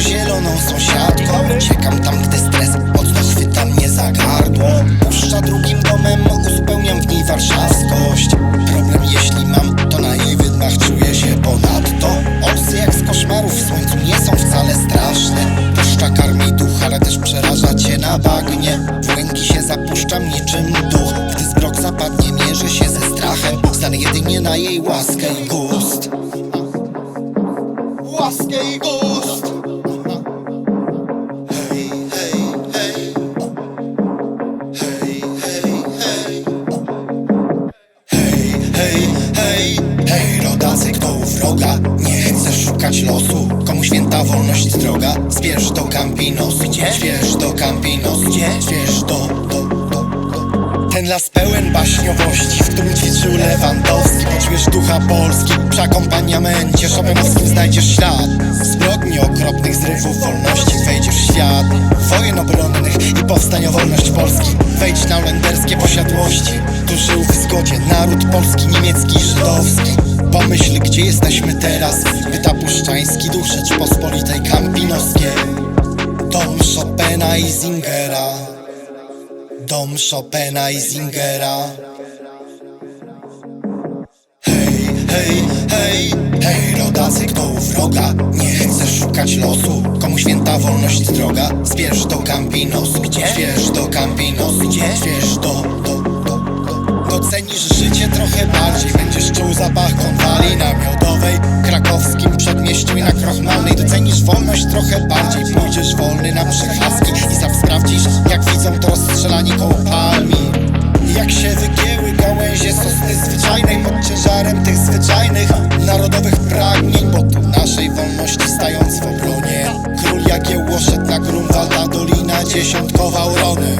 zieloną sąsiadką. Uciekam tam, gdy stres mocno chwyta mnie za gardło. Puszcza drugim domem, uzupełniam w niej warszawskość. Problem jeśli mam, to na jej wydmach czuję się ponadto. Obcy jak z koszmarów w słońcu nie są wcale straszne. Puszcza karmi duch, ale też przeraża cię na bagnie. W łęki się zapuszczam niczym duch. Gdy zmrok zapadnie, mierzę się ze strachem. Stanę jedynie na jej łaskę i gust. Łaskę i gust. Rodacy, kto u wroga? Nie chcesz szukać losu. Komu święta wolność droga Zbierz do Campinos. Gdzie? Zbierz do Campinos. Gdzie? Zbierz do, do, do, do. Ten las pełen baśniowości W którym ćwiczył Lewandowski. Poczujesz ducha Polski Przy akompaniamencie Szopenowskim znajdziesz ślad. Zbrodni okropnych zrywów wolności Wejdziesz w świat. Wojen obronnych i powstań o wolność Polski. Wejdź na holenderskie posiadłości. Tu żył w zgodzie naród polski, niemiecki żydowski. Pomyśl, gdzie jesteśmy teraz. Pyta puszczański duch Rzeczpospolitej Kampinoskiej Dom Chopina i Zingera. Dom Chopina i Zingera. Hej, hej, hej, hej, rodacy, kto u wroga? Nie chcesz szukać losu, komu święta wolność droga? Zbierz do Campinos, gdzie? Zbierz do Campinos, gdzie? Konwali namiotowej Krakowskim przedmieściu i na Krochmalnej Docenisz wolność trochę bardziej Pójdziesz wolny na przechadzki I sam sprawdzisz, jak widzą to rozstrzelani koło palmi. Jak się wygięły gałęzie sosny zwyczajnej Pod ciężarem tych zwyczajnych narodowych pragnień Bo tu naszej wolności stając w obronie Król Jagiełło szedł na Grunwalda Dolina dziesiątkował rony